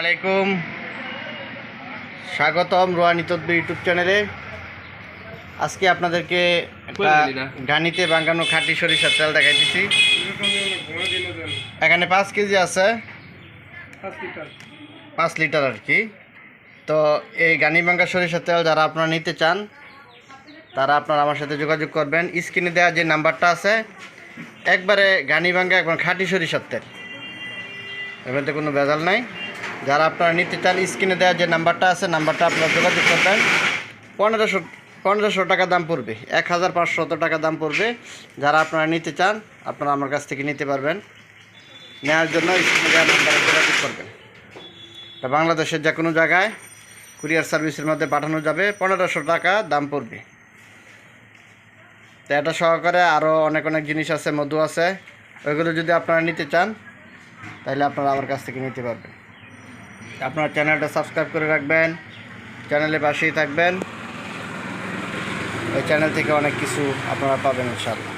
আলাইকুম। স্বাগতম রোহানি তদ্বির ইউটিউব চ্যানেলে। আজকে আপনাদেরকে একটা গানিতে বাঙ্গানো খাঁটি সরিষার তেল দেখাইতেছি। এখানে পাঁচ কেজি আছে। পাঁচ লিটার আর কি। তো এই গানি বাঙ্গা সরিষার তেল যারা আপনারা নিতে চান তারা আপনারা আমার সাথে যোগাযোগ করবেন। স্ক্রিনে দেওয়া যে নাম্বারটা আছে একবারে গানি বাঙ্গা একবার খাঁটি সরিষার তেল। মধ্যে কোনো ভেজাল নাই। যারা আপনারা নিতে চান, স্ক্রিনে দেওয়া যে নাম্বারটা আছে, নাম্বারটা আপনারা যোগাযোগ করবেন। পনেরোশো পনেরোশো টাকা দাম পড়বে এক হাজার পাঁচশত টাকা দাম পড়বে। যারা আপনারা নিতে চান, আপনারা আমার কাছ থেকে নিতে পারবেন। নেওয়ার জন্য স্ক্রিনে দেওয়া নাম্বারে যোগাযোগ করবেন। তা বাংলাদেশের যে কোনো জায়গায় কুরিয়ার সার্ভিসের মধ্যে পাঠানো যাবে, পনেরোশো টাকা দাম পড়বে। তো এটা সহকারে আরও অনেক অনেক জিনিস আছে, মধু আছে। ওইগুলো যদি আপনারা নিতে চান, তাহলে আপনারা আমার কাছ থেকে নিতে পারবেন। আপনার চ্যানেলটা সাবস্ক্রাইব করে রাখবেন চ্যানেলে পাশেই থাকবেন। ওই চ্যানেল থেকে অনেক কিছু আপনারা পাবেন ইনশাল্লাহ